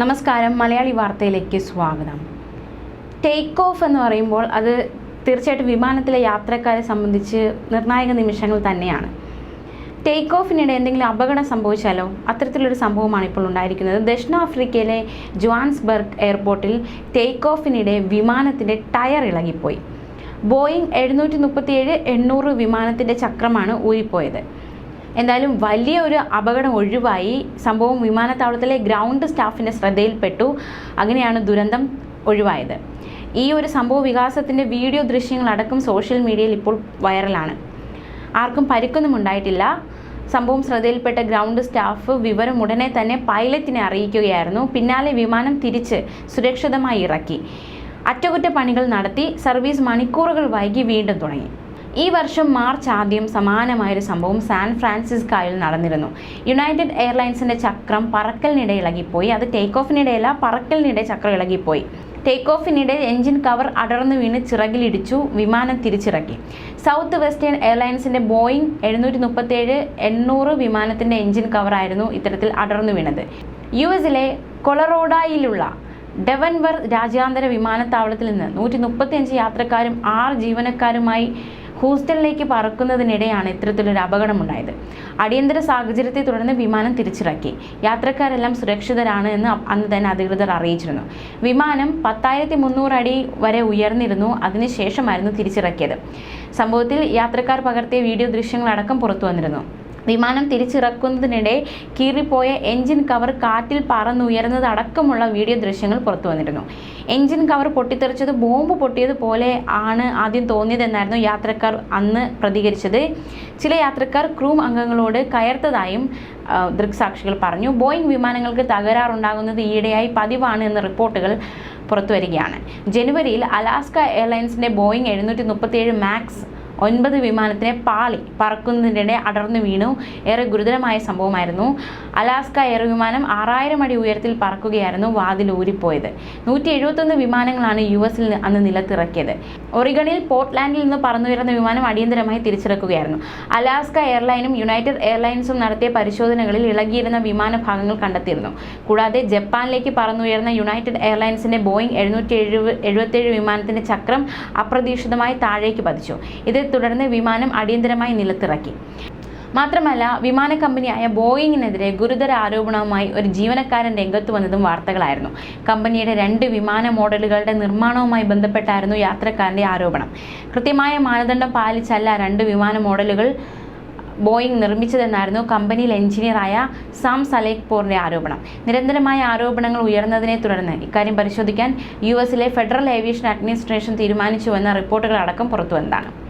നമസ്കാരം. മലയാളി വാർത്തയിലേക്ക് സ്വാഗതം. ടേക്ക് ഓഫ് എന്ന് പറയുമ്പോൾ അത് തീർച്ചയായിട്ടും വിമാനത്തിലെ യാത്രക്കാരെ സംബന്ധിച്ച് നിർണായക നിമിഷങ്ങൾ തന്നെയാണ്. ടേക്ക് ഓഫിനിടെ എന്തെങ്കിലും അപകടം സംഭവിച്ചാലോ? അത്തരത്തിലൊരു സംഭവമാണ് ഇപ്പോൾ ഉണ്ടായിരിക്കുന്നത്. ദക്ഷിണാഫ്രിക്കയിലെ ജോഹാൻസ്ബർഗ് എയർപോർട്ടിൽ ടേക്ക് ഓഫിനിടെ വിമാനത്തിന്റെ ടയർ ഇളകിപ്പോയി. ബോയിങ് എഴുന്നൂറ്റി മുപ്പത്തിയേഴ് എണ്ണൂറ് വിമാനത്തിന്റെ ചക്രമാണ് ഊരിപ്പോയത്. എന്തായാലും വലിയ ഒരു അപകടം ഒഴിവായി. സംഭവം വിമാനത്താവളത്തിലെ ഗ്രൗണ്ട് സ്റ്റാഫിന്റെ ശ്രദ്ധയിൽപ്പെട്ടു. അങ്ങനെയാണ് ദുരന്തം ഒഴിവായത്. ഈ ഒരു സംഭവ വികാസത്തിന്റെ വീഡിയോ ദൃശ്യങ്ങളടക്കം സോഷ്യൽ മീഡിയയിൽ ഇപ്പോൾ വൈറലാണ്. ആർക്കും പരിക്കൊന്നും ഉണ്ടായിട്ടില്ല. സംഭവം ശ്രദ്ധയിൽപ്പെട്ട ഗ്രൗണ്ട് സ്റ്റാഫ് വിവരം ഉടനെ തന്നെ പൈലറ്റിനെ അറിയിക്കുകയായിരുന്നു. പിന്നാലെ വിമാനം തിരിച്ച് സുരക്ഷിതമായി ഇറക്കി. അറ്റകുറ്റപ്പണികൾ നടത്തി. സർവീസ് മണിക്കൂറുകൾ വൈകി വീണ്ടും തുടങ്ങി. ഈ വർഷം മാർച്ച് ആദ്യം സമാനമായൊരു സംഭവം സാൻ ഫ്രാൻസിസ്കോയിൽ നടന്നിരുന്നു. യുണൈറ്റഡ് എയർലൈൻസിന്റെ ചക്രം പറക്കലിനിടെ ഇളകിപ്പോയി. അത് ടേക്ക് ഓഫിനിടെയല്ല പറക്കലിനിടെ ചക്രം ഇളകിപ്പോയി. ടേക്ക് ഓഫിനിടെ എഞ്ചിൻ കവർ അടർന്നു വീണ് ചിറകിലിടിച്ചു വിമാനം തിരിച്ചിറക്കി. സൗത്ത് വെസ്റ്റേൺ എയർലൈൻസിന്റെ ബോയിങ് എഴുന്നൂറ്റി മുപ്പത്തേഴ് എണ്ണൂറ് വിമാനത്തിന്റെ എഞ്ചിൻ കവറായിരുന്നു ഇത്തരത്തിൽ അടർന്നു വീണത്. യു എസിലെ കൊളറോഡായിലുള്ള ഡെവൻവർ രാജ്യാന്തര വിമാനത്താവളത്തിൽ നിന്ന് നൂറ്റി മുപ്പത്തിയഞ്ച് യാത്രക്കാരും ആറ് ജീവനക്കാരുമായി ഹൂസ്റ്റണിലേക്ക് പറക്കുന്നതിനിടെയാണ് ഇത്തരത്തിലൊരു അപകടമുണ്ടായത്. അടിയന്തര സാഹചര്യത്തെ തുടർന്ന് വിമാനം തിരിച്ചിറക്കി. യാത്രക്കാരെല്ലാം സുരക്ഷിതരാണ് എന്ന് അന്ന് തന്നെ അധികൃതർ അറിയിച്ചിരുന്നു. വിമാനം പത്തായിരത്തി മുന്നൂറ് അടി വരെ ഉയർന്നിരുന്നു. അതിനുശേഷമായിരുന്നു തിരിച്ചിറക്കിയത്. സംഭവത്തിൽ യാത്രക്കാർ പകർത്തിയ വീഡിയോ ദൃശ്യങ്ങളടക്കം പുറത്തു വന്നിരുന്നു വിമാനം തിരിച്ചിറക്കുന്നതിനിടെ കീറിപ്പോയ എഞ്ചിൻ കവർ കാറ്റിൽ പറന്നുയർന്നത് അടക്കമുള്ള വീഡിയോ ദൃശ്യങ്ങൾ പുറത്തു വന്നിരുന്നു. എഞ്ചിൻ കവർ പൊട്ടിത്തെറിച്ചത് ബോംബ് പൊട്ടിയതുപോലെ ആണ് ആദ്യം തോന്നിയതെന്നായിരുന്നു യാത്രക്കാർ അന്ന് പ്രതികരിച്ചത്. ചില യാത്രക്കാർ ക്രൂ അംഗങ്ങളോട് കയർത്തതായും ദൃക്സാക്ഷികൾ പറഞ്ഞു. ബോയിങ് വിമാനങ്ങൾക്ക് തകരാറുണ്ടാകുന്നത് ഈയിടെയായി പതിവാണ് എന്ന റിപ്പോർട്ടുകൾ പുറത്തുവരികയാണ് ജനുവരിയിൽ അലാസ്ക എയർലൈൻസിന്റെ ബോയിങ് എഴുന്നൂറ്റി മുപ്പത്തിയേഴ് മാക്സ് ഒൻപത് വിമാനത്തിനെ പാളി പറക്കുന്നതിനിടെ അടർന്നു വീണു. ഏറെ ഗുരുതരമായ സംഭവമായിരുന്നു. അലാസ്ക എയർ വിമാനം ആറായിരം അടി ഉയരത്തിൽ പറക്കുകയായിരുന്നു വാതിൽ ഊരിപ്പോയത്. നൂറ്റി എഴുപത്തൊന്ന് വിമാനങ്ങളാണ് യു എസിൽ അന്ന് നിലത്തിറക്കിയത്. ഒറിഗണിൽ പോർട്ട്ലാൻഡിൽ നിന്ന് പറന്നുയർന്ന വിമാനം അടിയന്തരമായി തിരിച്ചിറക്കുകയായിരുന്നു അലാസ്ക എയർലൈനും യുണൈറ്റഡ് എയർലൈൻസും നടത്തിയ പരിശോധനകളിൽ ഇളകിയിരുന്ന വിമാന ഭാഗങ്ങൾ കണ്ടെത്തിയിരുന്നു. കൂടാതെ ജപ്പാനിലേക്ക് പറന്നുയർന്ന യുണൈറ്റഡ് എയർലൈൻസിന്റെ ബോയിങ് എഴുന്നൂറ്റി എഴുപത്തി വിമാനത്തിന്റെ ചക്രം അപ്രതീക്ഷിതമായി താഴേക്ക് പതിച്ചു. ഇതേ തുടർന്ന് വിമാനം അടിയന്തരമായി നിലത്തിറക്കി. മാത്രമല്ല വിമാന കമ്പനിയായ ബോയിങ്ങിനെതിരെ ഗുരുതര ആരോപണവുമായി ഒരു ജീവനക്കാരൻ രംഗത്ത് വന്നതും വാർത്തകളായിരുന്നു. കമ്പനിയുടെ രണ്ട് വിമാന മോഡലുകളുടെ നിർമ്മാണവുമായി ബന്ധപ്പെട്ടായിരുന്നു യാത്രക്കാരന്റെ ആരോപണം. കൃത്യമായ മാനദണ്ഡം പാലിച്ചല്ല രണ്ട് വിമാന മോഡലുകൾ ബോയിങ് നിർമ്മിച്ചതെന്നായിരുന്നു കമ്പനിയിൽ എഞ്ചിനീയറായ സാം സലേക്പൂറിന്റെ ആരോപണം. നിരന്തരമായ ആരോപണങ്ങൾ ഉയർന്നതിനെ തുടർന്ന് ഇക്കാര്യം പരിശോധിക്കാൻ യു എസിലെ ഫെഡറൽ ഏവിയേഷൻ അഡ്മിനിസ്ട്രേഷൻ തീരുമാനിച്ചുവെന്ന റിപ്പോർട്ടുകളടക്കം പുറത്തുവന്നതാണ്.